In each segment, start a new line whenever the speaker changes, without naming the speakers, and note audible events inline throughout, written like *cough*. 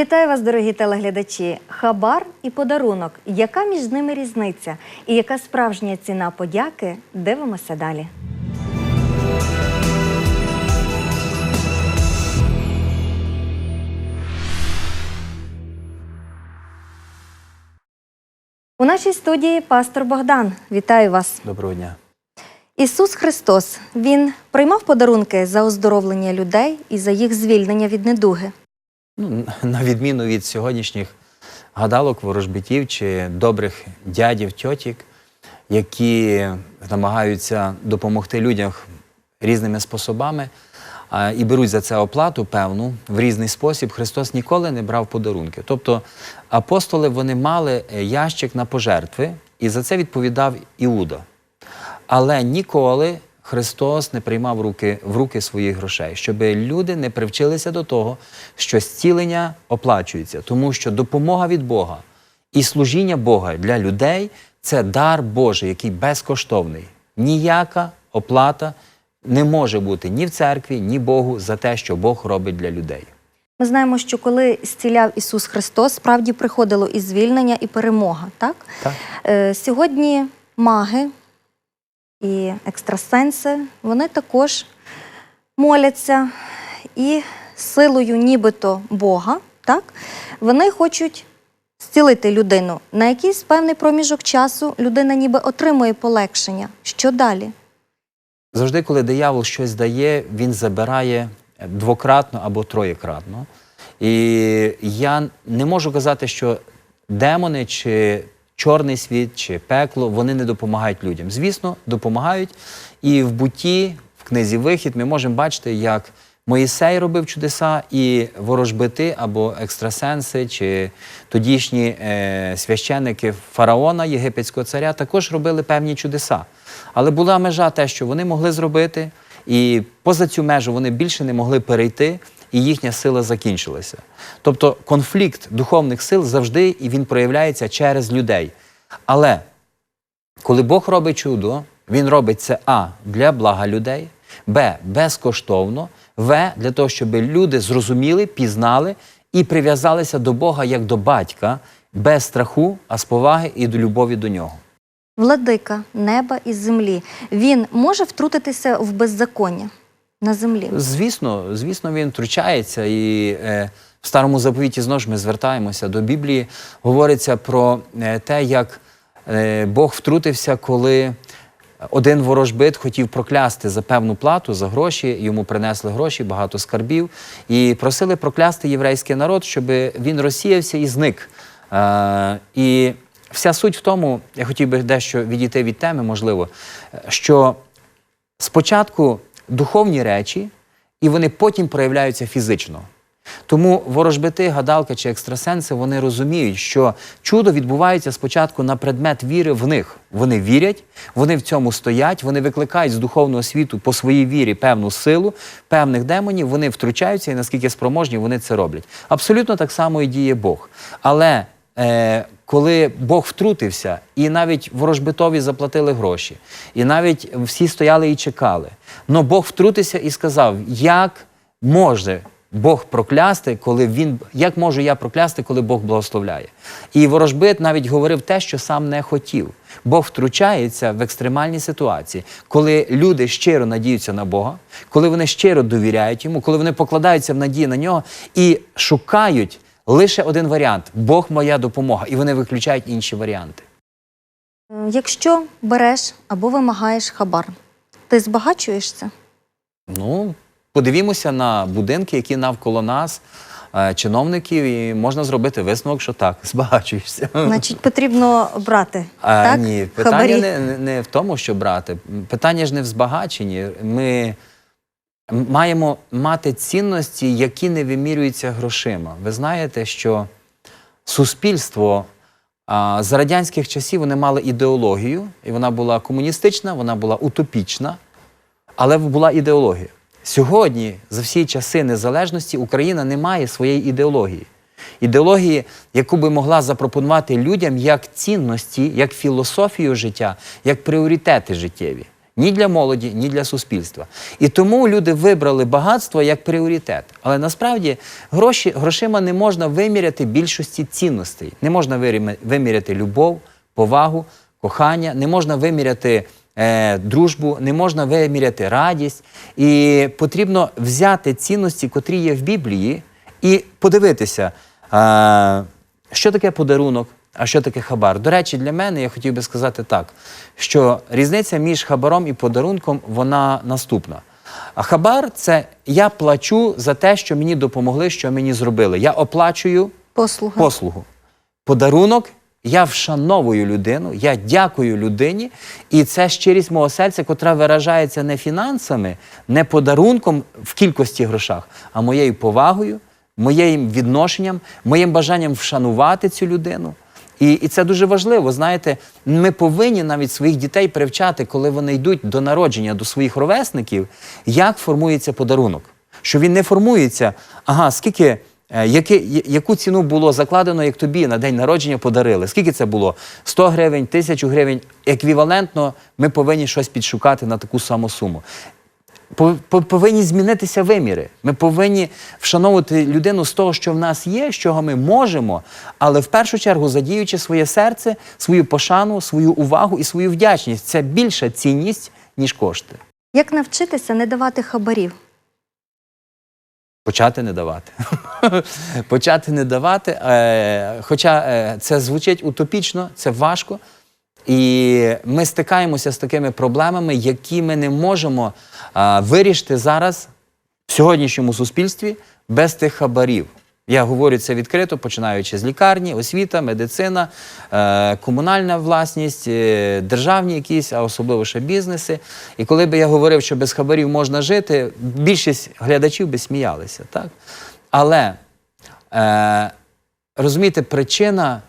Вітаю вас, дорогі телеглядачі. Хабар і подарунок. Яка між ними різниця? І яка справжня ціна подяки? Дивимося далі. У нашій студії пастор Богдан. Вітаю вас.
Доброго дня.
Ісус Христос Він приймав подарунки за оздоровлення людей і за їх звільнення від недуги.
Ну, на відміну від сьогоднішніх гадалок, ворожбитів чи добрих дядів, тьотік, які намагаються допомогти людям різними способами а, і беруть за це оплату певну в різний спосіб, Христос ніколи не брав подарунки. Тобто апостоли вони мали е, ящик на пожертви, і за це відповідав Іуда. Але ніколи Христос не приймав руки, в руки своїх грошей, щоб люди не привчилися до того, що зцілення оплачується, тому що допомога від Бога і служіння Бога для людей це дар Божий, який безкоштовний. Ніяка оплата не може бути ні в церкві, ні Богу за те, що Бог робить для людей.
Ми знаємо, що коли зціляв Ісус Христос, справді приходило і звільнення, і перемога. Так?
Так.
Е, сьогодні маги і екстрасенси вони також моляться і силою нібито Бога, так? вони хочуть зцілити людину. На якийсь певний проміжок часу людина ніби отримує полегшення. Що далі?
Завжди, коли диявол щось дає, він забирає двократно або троєкратно. І я не можу казати, що демони чи чорний світ, чи пекло вони не допомагають людям. Звісно, допомагають. І в буті, в книзі Вихід, ми можемо бачити, як Моїсей робив чудеса, і ворожбити або екстрасенси, чи тодішні е, священники фараона, єгипетського царя, також робили певні чудеса. Але була межа те, що вони могли зробити, і поза цю межу вони більше не могли перейти, і їхня сила закінчилася. Тобто конфлікт духовних сил завжди і він проявляється через людей. Але коли Бог робить чудо, Він робить це А для блага людей, Б безкоштовно, В для того, щоб люди зрозуміли, пізнали і прив'язалися до Бога як до батька, без страху, а з поваги і до любові до нього.
Владика неба і землі. Він може втрутитися в беззаконня на землі.
Звісно, звісно, він втручається. І е, в старому заповіті знову ж ми звертаємося до Біблії. Говориться про е, те, як е, Бог втрутився, коли один ворожбит хотів проклясти за певну плату, за гроші. Йому принесли гроші, багато скарбів, і просили проклясти єврейський народ, щоб він розсіявся і зник. Е, і вся суть в тому, я хотів би дещо відійти від теми, можливо, що спочатку духовні речі, і вони потім проявляються фізично. Тому ворожбити, гадалка чи екстрасенси вони розуміють, що чудо відбувається спочатку на предмет віри в них. Вони вірять, вони в цьому стоять, вони викликають з духовного світу по своїй вірі певну силу, певних демонів, вони втручаються і наскільки спроможні вони це роблять. Абсолютно так само і діє Бог. Але е, коли Бог втрутився, і навіть ворожбитові заплатили гроші, і навіть всі стояли і чекали. Но Бог втрутився і сказав, як може Бог проклясти, коли він як можу я проклясти, коли Бог благословляє? І ворожбит навіть говорив те, що сам не хотів. Бог втручається в екстремальні ситуації, коли люди щиро надіються на Бога, коли вони щиро довіряють йому, коли вони покладаються в надії на нього і шукають лише один варіант Бог моя допомога, і вони виключають інші варіанти.
Е, Якщо береш або вимагаєш хабар, ти збагачуєшся?
Ну, подивімося на будинки, які навколо нас, е, чиновників, і можна зробити висновок, що так, *laughs* збагачуєшся.
Значить, потрібно брати.
А,
так?
Ні, питання
Хабарі.
не- не в тому, що брати. Питання ж не в збагаченні. Ми маємо мати цінності, які не вимірюються грошима. Ви знаєте, що суспільство а, за радянських часів вони мали ідеологію, і вона була комуністична, вона була утопічна, але була ідеологія. Сьогодні, за всі часи незалежності, Україна не має своєї ідеології. Ідеології, яку би могла запропонувати людям як цінності, як філософію життя, як пріоритети життєві. Ні для молоді, ні для суспільства. І тому люди вибрали багатство як пріоритет. Але насправді гроші, грошима не можна виміряти більшості цінностей. Не можна виміряти любов, повагу, кохання, не можна виміряти е, дружбу, не можна виміряти радість. І потрібно взяти цінності, котрі є в Біблії, і подивитися, е, що таке подарунок, а що таке хабар. До речі, для мене я хотів би сказати так, що різниця між хабаром і подарунком вона наступна. А хабар це я плачу за те, що мені допомогли, що мені зробили. Я оплачую
Послуги.
послугу. Подарунок я вшановую людину, я дякую людині, і це щирість мого серця, котра виражається не фінансами, не подарунком в кількості грошах, а моєю повагою, моїм відношенням, моїм бажанням вшанувати цю людину. І, і це дуже важливо. Знаєте, ми повинні навіть своїх дітей привчати, коли вони йдуть до народження до своїх ровесників, як формується подарунок. Що він не формується, ага, скільки. Е, Яке, я- яку ціну було закладено, як тобі на день народження подарили? Скільки це було? 100 гривень, 1000 гривень. Еквівалентно ми повинні щось підшукати на таку саму суму. По- по- Повинні змінитися виміри. Ми повинні вшановувати людину з того, що в нас є, з чого ми можемо, але в першу чергу задіючи своє серце, свою пошану, свою увагу і свою вдячність. Це більша цінність, ніж кошти.
Як навчитися не давати хабарів?
Почати не давати. *laughs* Почати не давати. Е, хоча е, це звучить утопічно, це важко. І ми стикаємося з такими проблемами, які ми не можемо е, вирішити зараз в сьогоднішньому суспільстві без тих хабарів. Я говорю це відкрито, починаючи з лікарні, освіта, медицина, е, комунальна власність, е, державні якісь, а особливо ще бізнеси. І коли би я говорив, що без хабарів можна жити, більшість глядачів би сміялися. Так? Але е, розумієте, причина,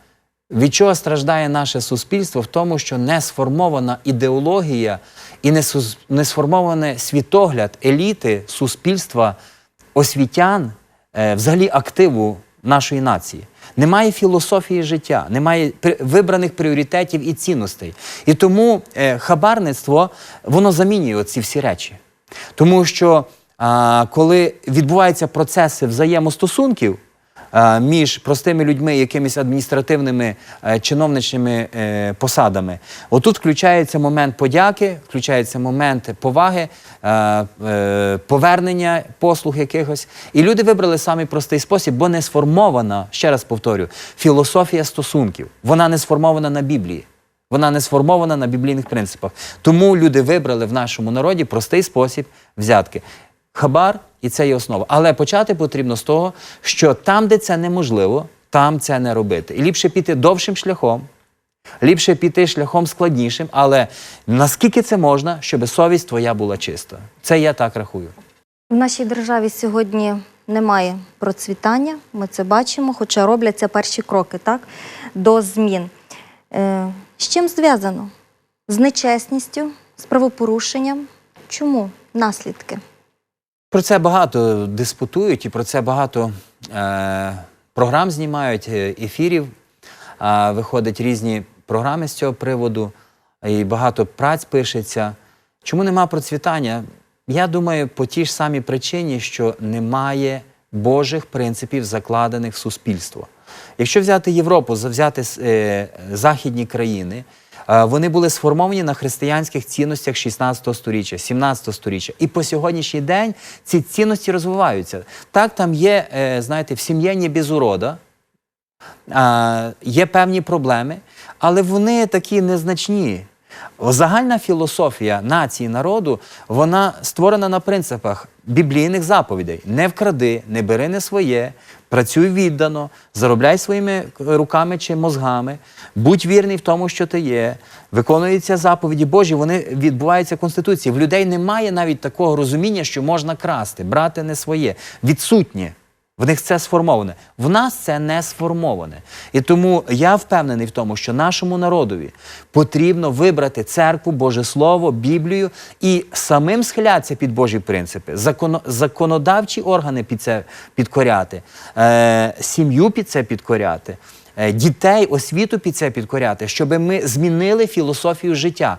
від чого страждає наше суспільство, в тому, що не сформована ідеологія і не, сус- не сформований світогляд еліти суспільства освітян, е, взагалі активу нашої нації. Немає філософії життя, немає вибраних пріоритетів і цінностей. І тому е, хабарництво воно замінює ці всі речі. Тому що а, коли відбуваються процеси взаємостосунків між простими людьми, якимись адміністративними е, чиновничими е, посадами, отут включається момент подяки, включається момент поваги, е, е, повернення послуг якихось. І люди вибрали самий простий спосіб, бо не сформована, ще раз повторю, філософія стосунків. Вона не сформована на Біблії. Вона не сформована на біблійних принципах. Тому люди вибрали в нашому народі простий спосіб взятки. Хабар і це є основа. Але почати потрібно з того, що там, де це неможливо, там це не робити. І ліпше піти довшим шляхом, ліпше піти шляхом складнішим, але наскільки це можна, щоб совість твоя була чиста. Це я так рахую.
В нашій державі сьогодні немає процвітання, ми це бачимо, хоча робляться перші кроки так, до змін. Е, з чим зв'язано? З нечесністю, з правопорушенням? Чому наслідки?
Про це багато диспутують і про це багато е, програм знімають, е, ефірів. Е, виходять різні програми з цього приводу, і багато праць пишеться. Чому нема процвітання? Я думаю, по тій ж самій причині, що немає Божих принципів, закладених в суспільство. Якщо взяти Європу, взяти е, західні країни, вони були сформовані на християнських цінностях 16 століття, 17 століття. І по сьогоднішній день ці цінності розвиваються. Так, там є, е, знаєте, в сім'єні без урода, є певні проблеми, але вони такі незначні. Загальна філософія нації народу вона створена на принципах біблійних заповідей: не вкради, не бери не своє, працюй віддано, заробляй своїми руками чи мозгами, будь вірний в тому, що ти є. Виконуються заповіді Божі, вони відбуваються в Конституції. В людей немає навіть такого розуміння, що можна красти, брати не своє. Відсутнє. В них це сформоване. В нас це не сформоване. І тому я впевнений в тому, що нашому народові потрібно вибрати церкву, Боже Слово, Біблію і самим схилятися під Божі принципи, законодавчі органи під це підкоряти, е, сім'ю під це підкоряти. е, Дітей, освіту під це підкоряти, щоб ми змінили філософію життя.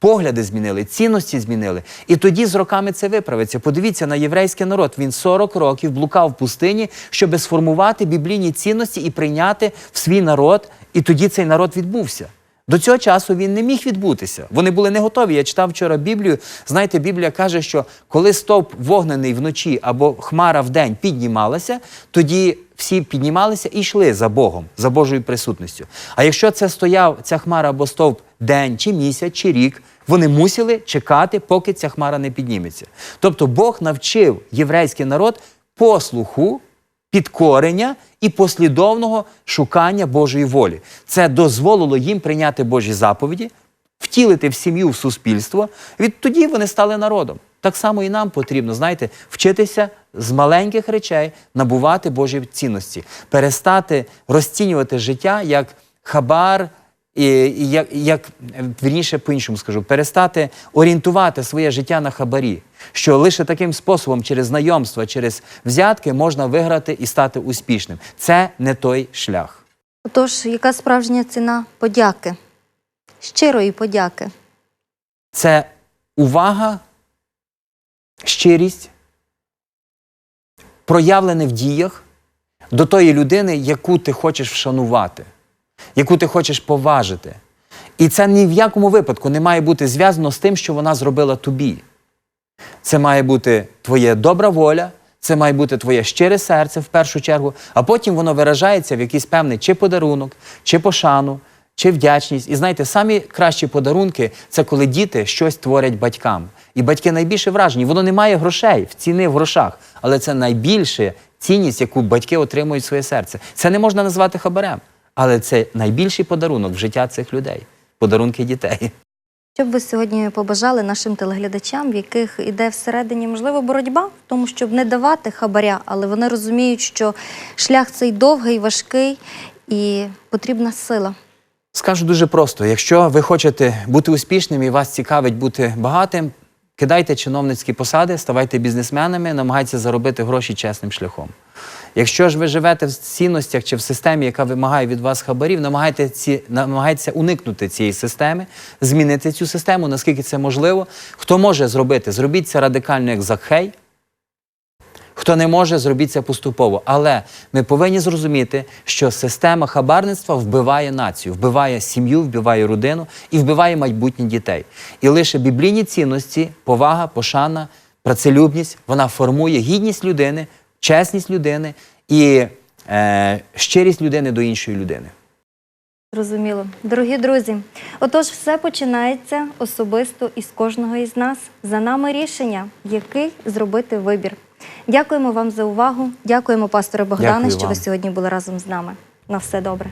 Погляди змінили, цінності змінили. І тоді з роками це виправиться. Подивіться на єврейський народ. Він 40 років блукав в пустині, щоб сформувати біблійні цінності і прийняти в свій народ. І тоді цей народ відбувся. До цього часу він не міг відбутися. Вони були не готові. Я читав вчора Біблію. Знаєте, Біблія каже, що коли стовп вогнений вночі або хмара вдень піднімалася, тоді всі піднімалися і йшли за Богом, за Божою присутністю. А якщо це стояв ця хмара або стовп день, чи місяць, чи рік, вони мусили чекати, поки ця хмара не підніметься. Тобто Бог навчив єврейський народ послуху підкорення і послідовного шукання Божої волі. Це дозволило їм прийняти Божі заповіді, втілити в сім'ю, в суспільство. Відтоді вони стали народом. Так само і нам потрібно, знаєте, вчитися з маленьких речей набувати Божі цінності, перестати розцінювати життя як хабар, і, і як, як вірніше по-іншому скажу, перестати орієнтувати своє життя на хабарі, що лише таким способом, через знайомства, через взятки можна виграти і стати успішним. Це не той шлях.
Отож, яка справжня ціна подяки? Щирої подяки.
Це увага, щирість, проявлене в діях до тої людини, яку ти хочеш вшанувати, яку ти хочеш поважити. І це ні в якому випадку не має бути зв'язано з тим, що вона зробила тобі. Це має бути твоя добра воля, це має бути твоє щире серце в першу чергу, а потім воно виражається в якийсь певний чи подарунок, чи пошану, чи вдячність. І знаєте, самі кращі подарунки це коли діти щось творять батькам. І батьки найбільше вражені. Воно не має грошей, в ціни в грошах, але це найбільша цінність, яку батьки отримують в своє серце. Це не можна назвати хабарем, але це найбільший подарунок в життя цих людей подарунки дітей.
Що б ви сьогодні побажали нашим телеглядачам, в яких іде всередині, можливо, боротьба в тому, щоб не давати хабаря, але вони розуміють, що шлях цей довгий, важкий і потрібна сила.
Скажу дуже просто: якщо ви хочете бути успішним і вас цікавить бути багатим, кидайте чиновницькі посади, ставайте бізнесменами, намагайтеся заробити гроші чесним шляхом. Якщо ж ви живете в цінностях чи в системі, яка вимагає від вас хабарів, намагайтеся уникнути цієї системи, змінити цю систему, наскільки це можливо. Хто може зробити? Зробіть це радикально, як Закхей. Хто не може, зробіть це поступово. Але ми повинні зрозуміти, що система хабарництва вбиває націю, вбиває сім'ю, вбиває родину і вбиває майбутнє дітей. І лише біблійні цінності, повага, пошана, працелюбність, вона формує гідність людини, чесність людини і е, щирість людини до іншої людини.
Зрозуміло. Дорогі друзі, отож, все починається особисто із кожного із нас. За нами рішення, який зробити вибір. Дякуємо вам за увагу. Дякуємо, пасторе Богдане,
Дякую
що ви сьогодні були разом з нами. На все добре.